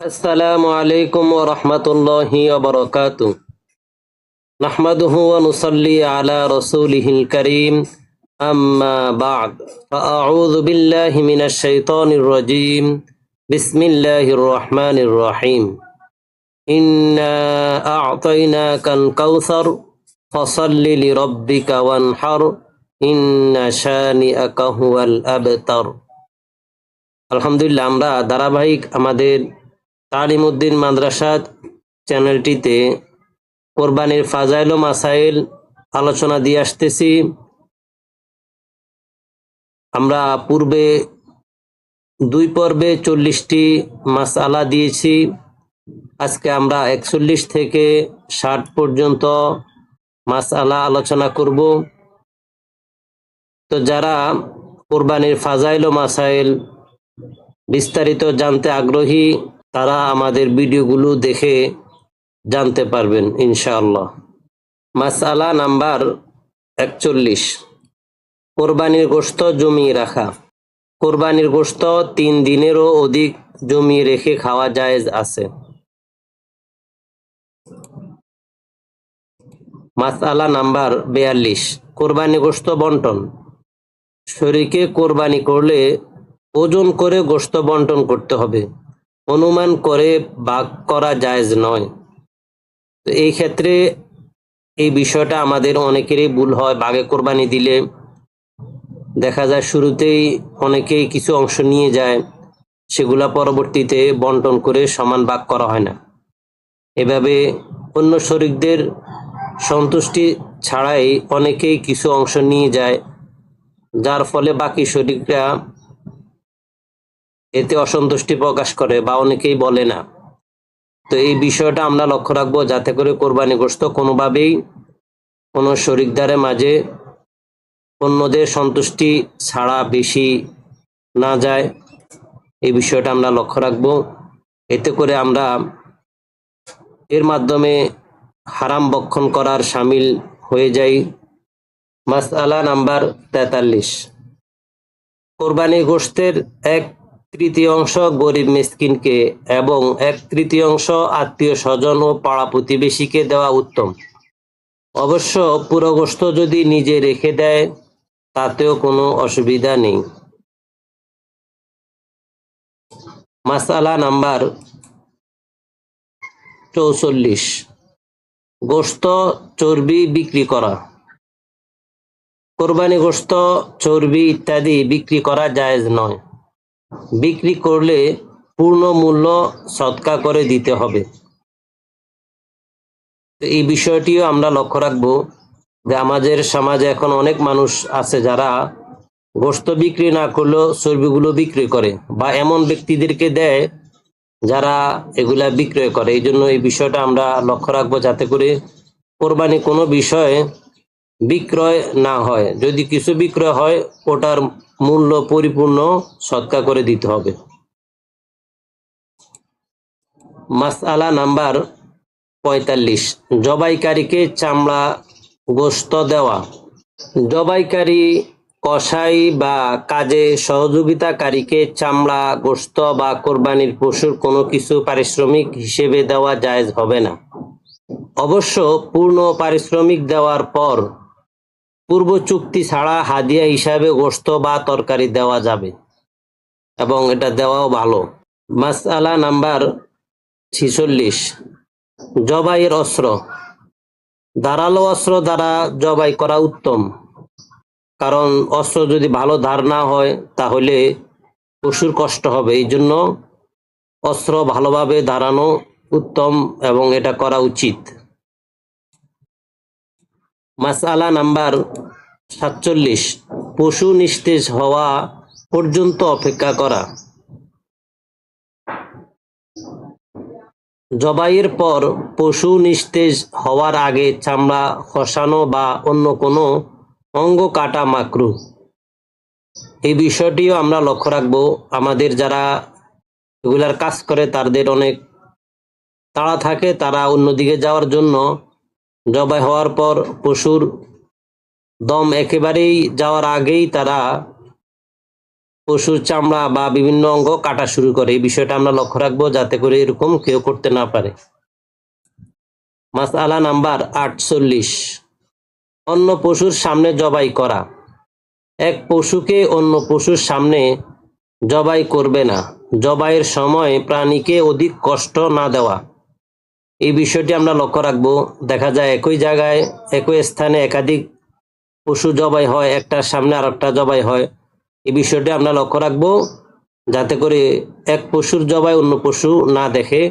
السلام عليكم ورحمة الله وبركاته نحمده ونصلي على رسوله الكريم أما بعد فأعوذ بالله من الشيطان الرجيم بسم الله الرحمن الرحيم إنا أعطيناك الكوثر فصل لربك وانحر إن شانئك هو الأبتر আলহামদুলিল্লাহ আমরা ধারাবাহিক আমাদের তালিমউদ্দিন মাদ্রাসা চ্যানেলটিতে কোরবানির ফাজাইল ও মাসাইল আলোচনা দিয়ে আসতেছি। আমরা পূর্বে দুই পর্বে চল্লিশটি মাসালা দিয়েছি। আজকে আমরা একচল্লিশ থেকে ষাট পর্যন্ত মাসালা আলোচনা করব। তো যারা কোরবানির ফাজাইল ও মাসাইল বিস্তারিত জানতে আগ্রহী তারা আমাদের ভিডিওগুলো দেখে জানতে পারবেন, ইনশাআল্লাহ। মাসালা নাম্বার একচল্লিশ। কোরবানির গোশত জমিয়ে রাখা। কোরবানির গোশত তিন দিনেরও অধিক জমিয়ে রেখে খাওয়া জায়েজ আছে। মাসালা নাম্বার বেয়াল্লিশ। কোরবানি গোস্ত বন্টন। শরীরকে কোরবানি করলে ওজন করে গোশত বন্টন করতে হবে। অনুমান করে ভাগ করা জায়েজ নয়। তো এই ক্ষেত্রে এই বিষয়টা আমাদের অনেকেরই ভুল হয়। বাগে কোরবানি দিলে দেখা যায় শুরুতেই অনেকেই কিছু অংশ নিয়ে যায়, সেগুলা পরবর্তীতে বন্টন করে সমান ভাগ করা হয় না। এভাবে অন্য শরিকদের সন্তুষ্টি ছাড়াই অনেকেই কিছু অংশ নিয়ে যায়, যার ফলে বাকি শরিকরা এতে অসন্তুষ্টি প্রকাশ করে বা অনেকেই বলে না। তো এই বিষয়টা আমরা লক্ষ্য রাখব যাতে করে কোরবানি গোস্ত কোনোভাবেই কোনো শরিকদারের মাঝে অন্যদের সন্তুষ্টি ছাড়া বেশি না যায়। এই বিষয়টা আমরা লক্ষ্য রাখব। এতে করে আমরা এর মাধ্যমে হারাম বক্ষণ করার সামিল হয়ে যাই। মাসআলা নাম্বার তেতাল্লিশ। কোরবানি গোষ্ঠের এক তৃতীয়াংশ গরিব মিসকিনকে এবং এক তৃতীয়াংশ আত্মীয় স্বজন ও পাড়া প্রতিবেশীকে দেওয়া উত্তম। অবশ্য পুরো গোষ্ঠ যদি নিজে রেখে দেয়, তাতেও কোনো অসুবিধা নেই। মাসালা নাম্বার চৌচল্লিশ। গোস্ত চর্বি বিক্রি করা। কোরবানি গোস্ত চর্বি ইত্যাদি বিক্রি করা জায়েজ নয়। বিক্রি করলে পূর্ণ মূল্য সৎকা করে দিতে হবে। এই বিষয়টিও আমরা লক্ষ্য রাখব যে আমাদের সমাজে এখন অনেক মানুষ আছে যারা গোস্ত বিক্রি না করলেও চর্বিগুলো বিক্রি করে বা এমন ব্যক্তিদেরকে দেয় যারা এগুলা বিক্রয় করে। এই জন্য এই বিষয়টা আমরা লক্ষ্য রাখব যাতে করে কোরবানি কোনো বিষয়ে বিক্রয় না হয়। যদি কিছু বিক্রয় হয়, ওটার মূল্য পরিপূর্ণ সৎকা করে দিতে হবে। মাসআলা নাম্বার পঁয়তাল্লিশ। জবাইকারীকে চামড়া গোস্ত দেওয়া। জবাইকারী কসাই বা কাজে সহযোগিতাকারীকে চামড়া গোস্ত বা কোরবানির পশুর কোনো কিছু পারিশ্রমিক হিসেবে দেওয়া জায়েজ হবে না। অবশ্য পূর্ণ পারিশ্রমিক দেওয়ার পর পূর্ব চুক্তি ছাড়া হাদিয়া হিসাবে গোস্ত বা তরকারি দেওয়া যাবে এবং এটা দেওয়াও ভালো। মাসআলা নাম্বার ছিচল্লিশ, জবাইয়ের অস্ত্র। ধারালো অস্ত্র দ্বারা জবাই করা উত্তম, কারণ অস্ত্র যদি ভালো ধার না হয়, তাহলে পশুর কষ্ট হবে। এই জন্য অস্ত্র ভালোভাবে দাঁড়ানো উত্তম এবং এটা করা উচিত। মাসালা নাম্বার সাতচল্লিশ, পশু নিস্তেজ হওয়া পর্যন্ত অপেক্ষা করা। জবাইয়ের পর পশু নিস্তেজ হওয়ার আগে চামড়া খসানো বা অন্য কোনো অঙ্গ কাটা মাকরু এই বিষয়টিও আমরা লক্ষ্য রাখব। আমাদের যারা এগুলার কাজ করে, তাদের অনেক তাড়া থাকে। তারা অন্যদিকে যাওয়ার জন্য জবাই হওয়ার পর পশুর দম একেবারেই যাওয়ার আগেই তারা পশুর চামড়া বা বিভিন্ন অঙ্গ কাটা শুরু করে। এই বিষয়টা আমরা লক্ষ্য রাখব যাতে করে এরকম কেউ করতে না পারে। মাসআলা নাম্বার আটচল্লিশ। অন্য পশুর সামনে জবাই করা। এক পশুকে অন্য পশুর সামনে জবাই করবে না। জবাইয়ের সময় প্রাণীকে অধিক কষ্ট না দেওয়া। এই বিষয়টি আমরা লক্ষ্য রাখব। দেখা যায় একই জায়গায়, একই স্থানে একাধিক পশু জবাই হয় একটার সামনে আর একটা জবাই হয়। এই বিষয়টি আমরা লক্ষ্য রাখব যাতে করে এক পশুর জবাই অন্য পশু না দেখে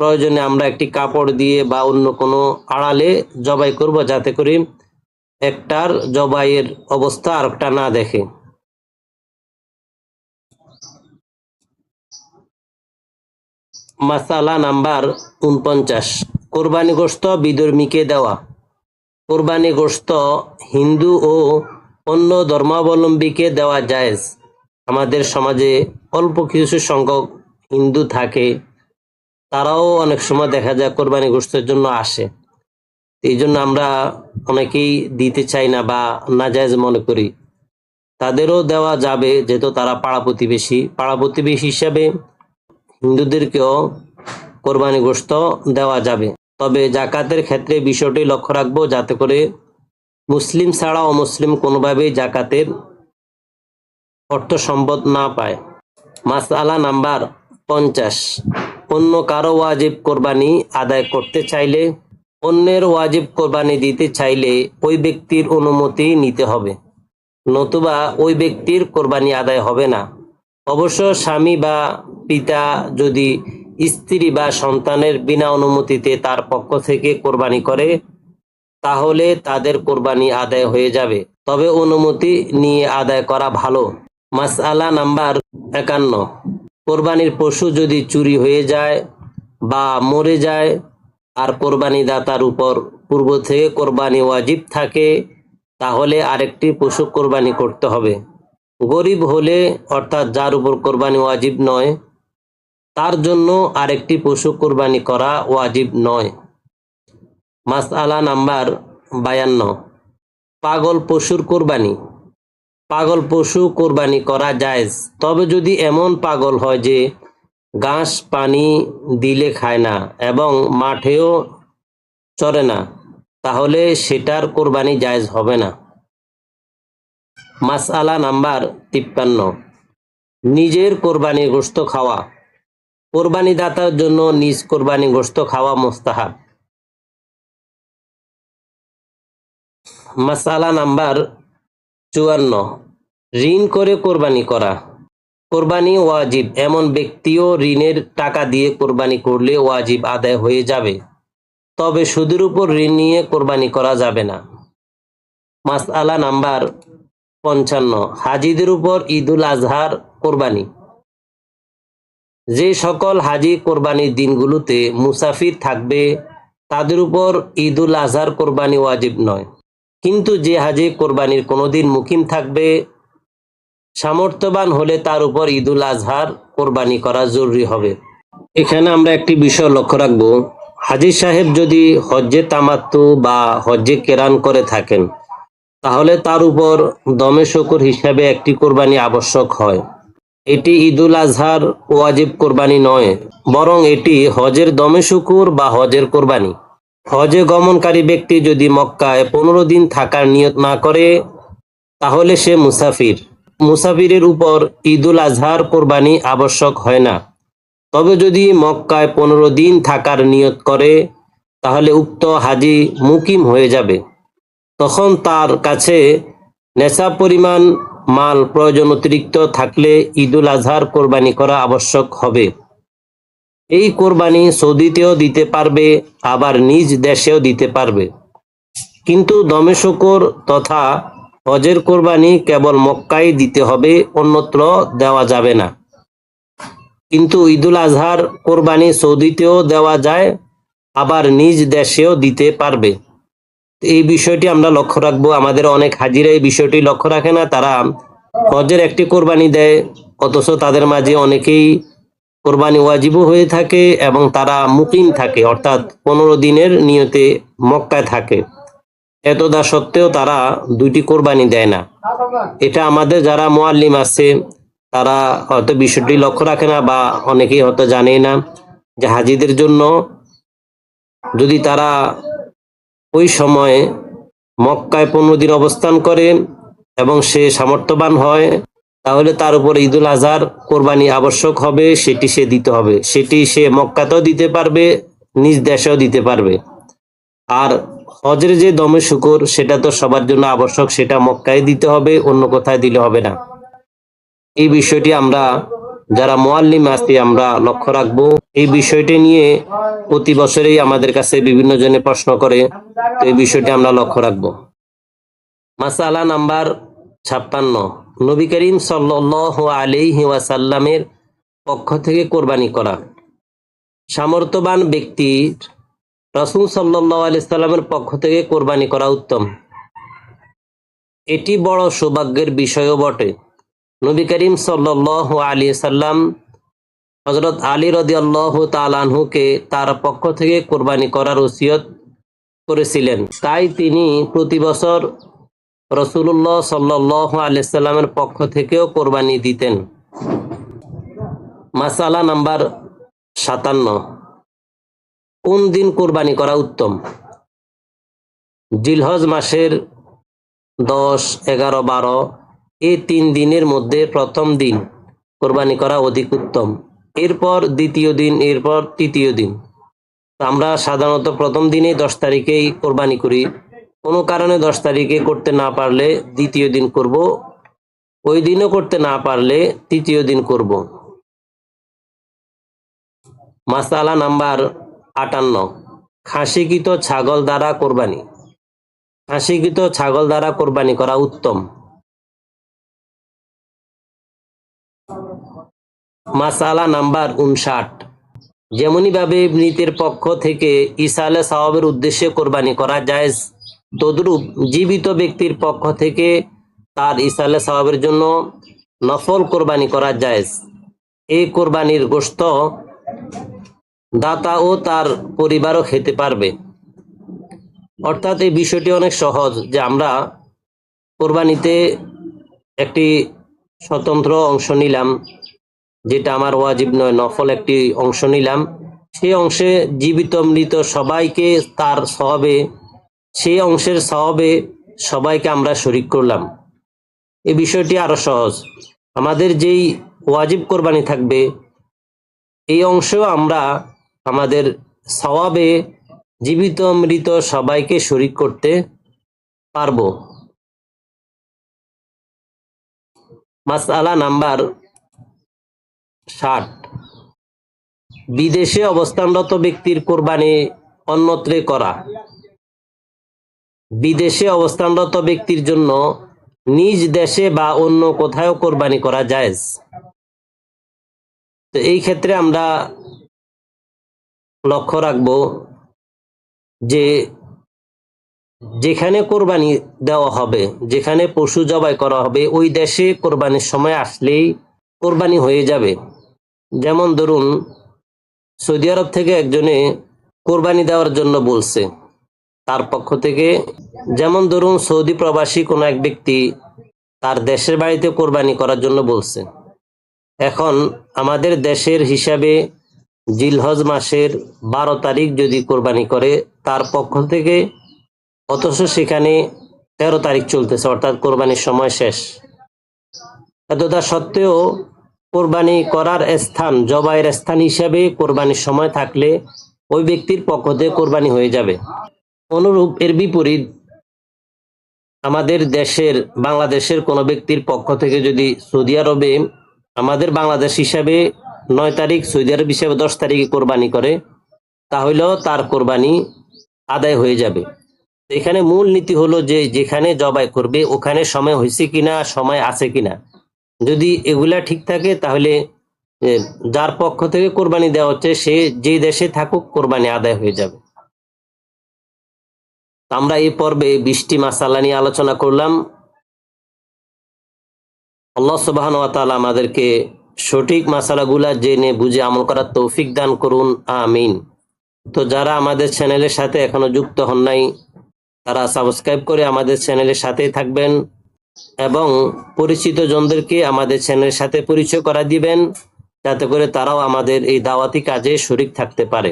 প্রয়োজনে আমরা একটি কাপড় দিয়ে বা অন্য কোনো আড়ালে জবাই করব যাতে করে একটার জবাইয়ের অবস্থা আরেকটা না দেখে। মাসালা নাম্বার উনপঞ্চাশ। কোরবানি গোস্ত বিধর্মীকে দেওয়া। কোরবানি গোস্ত হিন্দু ও অন্য ধর্মাবলম্বীকে দেওয়া জায়েজ। আমাদের সমাজে অল্প কিছু সংখ্যক হিন্দু থাকে, তারাও অনেক সময় দেখা যায় কোরবানি গোস্তের জন্য আসে। এই জন্য আমরা অনেকেই দিতে চাই না বা না নাজায়জ মনে করি। তাদেরও দেওয়া যাবে, যেহেতু তারা পাড়া প্রতিবেশী। পাড়া প্রতিবেশী হিসাবে হিন্দুদেরকেও কোরবানি গোস্ত দেওয়া যাবে। তবে জাকাতের ক্ষেত্রে বিষয়টি লক্ষ্য রাখব যাতে করে মুসলিম ছাড়া অমুসলিম কোনোভাবেই জাকাতের অর্থ সম্পদ না পায়। মাসআলা নাম্বার পঞ্চাশ। অন্য কারও ওয়াজিব কোরবানি আদায় করতে চাইলে, অন্যের ওয়াজিব কোরবানি দিতে চাইলে ওই ব্যক্তির অনুমতি নিতে হবে, নতুবা ওই ব্যক্তির কোরবানি আদায় হবে না। অবশ্য স্বামী বা পিতা যদি স্ত্রী বা সন্তানের বিনা অনুমতিতে তার পক্ষ থেকে কোরবানি করে, তাহলে তাদের কোরবানি আদায় হয়ে যাবে। তবে অনুমতি নিয়ে আদায় করা ভালো। মাসআলা নাম্বার একান্ন। কোরবানির পশু যদি চুরি হয়ে যায় বা মরে যায়, আর কোরবানি দাতার উপর পূর্ব থেকে কোরবানি ওয়াজিব থাকে, তাহলে আরেকটি পশু কোরবানি করতে হবে। গরিব হলে, অর্থাৎ যার উপর কোরবানি ওয়াজিব নয়, তার জন্য আরেকটি পশু কোরবানি করা ওয়াজিব নয়। মাসআলা নাম্বার বায়ান্ন। পাগল পশুর কোরবানি। পাগল পশু কোরবানি করা জায়েজ। তবে যদি এমন পাগল হয় যে ঘাস পানি দিলে খায় না এবং মাঠেও চরে না, তাহলে সেটার কোরবানি জায়েজ হবে না। মাসআলা নাম্বার তিপ্পান্ন। নিজের কোরবানি গোস্ত খাওয়া। কোরবানি দাতার জন্য নিজ কোরবানি গোস্ত খাওয়া মোস্তাহাব। মাসালা নাম্বার চুয়ান্ন। ঋণ করে কোরবানি করা। কোরবানি ওয়াজিব। এমন ব্যক্তিও ঋণের টাকা দিয়ে কোরবানি করলে ওয়াজিব আদায় হয়ে যাবে। তবে সুদের উপর ঋণ নিয়ে কোরবানি করা যাবে না। মাসআলা নাম্বার পঞ্চান্ন। হাজিদের উপর ঈদুল আজহার কোরবানি। যে সকল হাজি কোরবানির দিনগুলোতে মুসাফির থাকবে, তাদের উপর ঈদুল আজহার কোরবানি ওয়াজিব নয়। কিন্তু যে হাজি কোরবানির কোনোদিন মুকিম থাকবে, সামর্থ্যবান হলে তার উপর ঈদুল আজহার কোরবানি করা জরুরি হবে। এখানে আমরা একটি বিষয় লক্ষ্য রাখব। হাজির সাহেব যদি হজ্জে তামাত্তু বা হজ্জে কেরান করে থাকেন তাহলে তার উপর দমে শকুর হিসাবে একটি কোরবানি আবশ্যক হয়। এটি ঈদুল আজহার ওয়াজিব কোরবানি নয়, বরং এটি হজের দমে শুকুর বা হজের কোরবানি। হজে গমনকারী ব্যক্তি যদি মক্কায় পনেরো দিন থাকার নিয়ত না করে, তাহলে সে মুসাফির। মুসাফিরের উপর ঈদুল আজহার কোরবানি আবশ্যক হয় না। তবে যদি মক্কায় পনেরো দিন থাকার নিয়ত করে, তাহলে উক্ত হাজি মুকিম হয়ে যাবে। তখন তার কাছে নেশা পরিমাণ মাল প্রয়োজন অতিরিক্ত থাকলে ঈদুল আজহার কোরবানি করা আবশ্যক হবে। এই কোরবানি সৌদিতেও দিতে পারবে, আবার নিজ দেশেও দিতে পারবে। কিন্তু দমে শকর তথা হজের কোরবানি কেবল মক্কায় দিতে হবে, অন্যত্র দেওয়া যাবে না। কিন্তু ঈদুল আজহার কোরবানি সৌদিতেও দেওয়া যায়, আবার নিজ দেশেও দিতে পারবে। এই বিষয়টি আমরা লক্ষ্য রাখব। আমাদের অনেক হাজিরা এই বিষয়টি লক্ষ্য রাখে না। তারা হজের একটি কোরবানি দেয়, অথচ তাদের মাঝে অনেকেই কোরবানি ওয়াজিবও হয়ে থাকে এবং তারা মুকিম থাকে, অর্থাৎ পনেরো দিনের নিয়তে মক্কায় থাকে। এতদা সত্ত্বেও তারা দুইটি কোরবানি দেয় না। এটা আমাদের যারা মোয়াল্লিম আছে, তারা হয়তো বিষয়টি লক্ষ্য রাখে না বা অনেকেই হয়তো জানেই না যে হাজিদের জন্য যদি তারা ওই সময়ে মক্কায় পনেরো দিন অবস্থান করে এবং সে সামর্থ্যবান হয়, তাহলে তার উপর ঈদুল আজহার কোরবানি আবশ্যক হবে, সেটি সে দিতে হবে। সেটি সে মক্কাতেও দিতে পারবে, নিজ দেশেও দিতে পারবে। আর হজের যে দমে শুকুর, সেটা তো সবার জন্য আবশ্যক, সেটা মক্কায় দিতে হবে, অন্য কোথায় দিলে হবে না। এই বিষয়টি আমরা যারা মোয়াল্লিম আছি, আমরা লক্ষ্য রাখব, এই বিষয়টি নিয়ে প্রতি বছরেই আমাদের কাছে বিভিন্ন জনে প্রশ্ন করে, তো এই বিষয়টি আমরা লক্ষ্য রাখব। মাসালা নাম্বার ছাপ্পান্ন, নবী করিম সাল্লাহ আলিহি ওয়াসাল্লামের পক্ষ থেকে কোরবানি করা। সামর্থ্যবান ব্যক্তির রসুল সাল্লাহ আলাইসাল্লামের পক্ষ থেকে কোরবানি করা উত্তম। এটি বড় সৌভাগ্যের বিষয়ও বটে। নবী করিম সাল্লাহ আলী সাল্লাম হজরত আলী রদি আল্লাহ তালানহুকে তার পক্ষ থেকে কোরবানি করার ওসিয়ত করেছিলেন। তাই তিনি প্রতি বছর রসুল্লাহ সাল্লাহ আলিয়াল্লামের পক্ষ থেকেও কোরবানি দিতেন। মাসালা নাম্বার সাতান্ন। কোন দিন কোরবানি করা উত্তম? জিলহজ মাসের দশ, এগারো, বারো এই তিন দিনের মধ্যে প্রথম দিন কোরবানি করা অধিক উত্তম। এরপর দ্বিতীয় দিন, এরপর তৃতীয় দিন। আমরা সাধারণত প্রথম দিনে দশ তারিখেই কোরবানি করি। কোনো কারণে দশ তারিখে করতে না পারলে দ্বিতীয় দিন করব। ওই দিনও করতে না পারলে তৃতীয় দিন করব। মাসালা নাম্বার আটান্ন। খাসিকৃত ছাগল দ্বারা কোরবানি। খাসিকৃত ছাগল দ্বারা কোরবানি করা উত্তম। মাসালা নাম্বার উনষাট। যেমনি ভাবে মৃতের পক্ষ থেকে ইসালে সাহাবের উদ্দেশ্যে কোরবানি করা যায় তদ্রূপ জীবিত ব্যক্তির পক্ষ থেকে তার ইসালে সাহাবের জন্য নফল কোরবানি করা যায় এই কোরবানির গোস্ত দাতা ও তার পরিবারও খেতে পারবে। অর্থাৎ এই বিষয়টি অনেক সহজ যে আমরা কোরবানিতে একটি স্বতন্ত্র অংশ নিলাম। যেটা আমার ওয়াজিব নয়, নফল একটি অংশ নিলাম। সেই অংশে জীবিত মৃত সবাইকে তার সহবে সেই অংশের সহবে সবাইকে আমরা শরিক করলাম। এ বিষয়টি আরও সহজ। আমাদের যেই ওয়াজিব কোরবানি থাকবে, এই অংশ আমরা আমাদের সওয়াবে জীবিত মৃত সবাইকে শরিক করতে পারব। মাসালা নাম্বার ষাট। বিদেশে অবস্থানরত ব্যক্তির কোরবানি অন্যত্রে করা। বিদেশে অবস্থানরত ব্যক্তির জন্য নিজ দেশে বা অন্য কোথাও কোরবানি করা যায় তো এই ক্ষেত্রে আমরা লক্ষ্য রাখব যে যেখানে কোরবানি দেওয়া হবে, যেখানে পশু জবাই করা হবে, ওই দেশে কোরবানির সময় আসলেই কোরবানি হয়ে যাবে। যেমন ধরুন, সৌদি আরব থেকে একজনে কোরবানি দেওয়ার জন্য বলছে। তার পক্ষ থেকে যেমন ধরুন, সৌদি প্রবাসী কোনো এক ব্যক্তি তার দেশের বাড়িতে কোরবানি করার জন্য বলছে। এখন আমাদের দেশের হিসাবে জিলহজ মাসের বারো তারিখ যদি কোরবানি করে, তার পক্ষ থেকে অথচ সেখানে তেরো তারিখ চলতেছে, অর্থাৎ কোরবানির সময় শেষ। এতটা সত্ত্বেও কোরবানি করার স্থান, জবাইয়ের স্থান হিসাবে কোরবানির সময় থাকলে ওই ব্যক্তির পক্ষ থেকে কোরবানি হয়ে যাবে। অনুরূপ এর বিপরীত, আমাদের দেশের, বাংলাদেশের কোনো ব্যক্তির পক্ষ থেকে যদি সৌদি আরবে আমাদের বাংলাদেশ হিসাবে নয় তারিখ, সৌদি আরব হিসাবে দশ তারিখে কোরবানি করে, তাহলেও তার কোরবানি আদায় হয়ে যাবে। এখানে মূল নীতি হলো যে যেখানে জবাই করবে, ওখানে সময় হয়েছে কিনা, সময় আছে কিনা। যদি এগুলা ঠিক থাকে, তাহলে যার পক্ষ থেকে কোরবানি দেওয়া হচ্ছে, সে যে দেশে থাকুক, কোরবানি আদায় হয়ে যাবে। আমরা এই পর্বে বৃষ্টি মাসালা নিয়ে আলোচনা করলাম। আল্লাহ সুবাহন আমাদেরকে সঠিক মাসালাগুলা জেনে বুঝে আমল করার তৌফিক দান করুন। আমিন। তো যারা আমাদের চ্যানেলের সাথে এখনও যুক্ত হন নাই, তারা সাবস্ক্রাইব করে আমাদের চ্যানেলের সাথেই থাকবেন। এবং পরিচিত জনদেরকে আমাদের চ্যানেলের সাথে পরিচয় করা দিবেন, যাতে করে তারাও আমাদের এই দাওয়াতি কাজে শরিক থাকতে পারে।